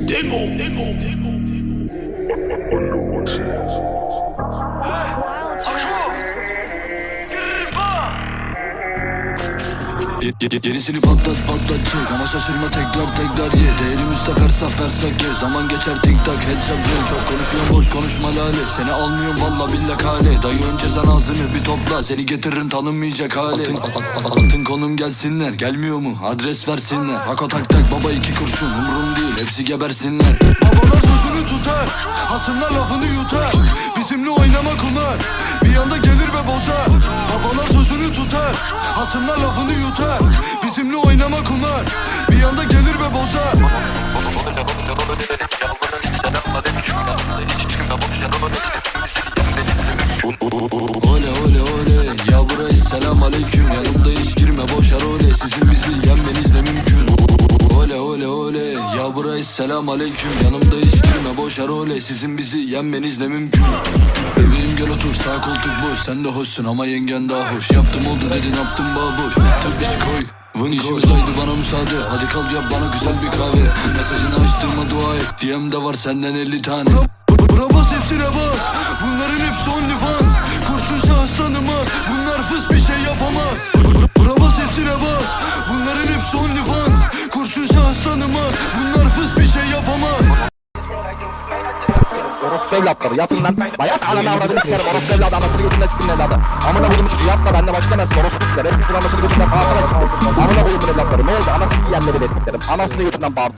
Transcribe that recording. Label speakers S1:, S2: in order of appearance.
S1: démon, démon,
S2: démon, démon. Yenisini patlat patlat çek Ama şaşırma tekrar tekrar ye. Değerim üstte fersa fersa ge Zaman geçer tik tak headshot ye Çok konuşuyorum boş konuşma lale. Seni almıyorum valla billa kale. Dayı önce sen ağzını bir topla. Seni getiririm tanınmayacak hale. Atın, at- at- atın. Konum gelsinler. Gelmiyor mu? Adres versinler. Hako tak tak baba iki kurşun. Umrum değil hepsi gebersinler. Babalar sözünü tutar Hasımlar lafını yutar Hasımlar lafını yutar Bizimle oynama kunar Bir anda gelir ve bozar. Ole ole ole. Ya burayı selam aleyküm. Yanımda hiç girme boşa role Sizin bizi yenmeniz ne mümkün. Ole ole ole. Ya burayı selam aleyküm. Yanımda hiç girme boşa role Sizin bizi yenmeniz ne mümkün otur sağ koltuk boş. Sen de hoşsun ama yengen daha hoş. Yaptım oldu dedin yaptım boş. Tabi işi koy. Vın İşimiz haydi bana müsaade. Hadi kalk yap bana güzel bir kahve. Mesajını açtığıma dua et. DM'de var senden 50 tane. Bra bas hepsine bas. Bunların hepsi OnlyFans
S3: Orospu evlatları. Bayat ananı avradını sikerim. Orospu evladı anasını götünden sikin evladı. Amına koyduğum çocuğu yapma bende başlamasın. Orospu tipler. Hep kullanmasını götünden bağırtana sikin. Amına koyduğum evlatları. Ne oldu? Anasını yiyenleri bekletlerim. Anasını götünden bağırt.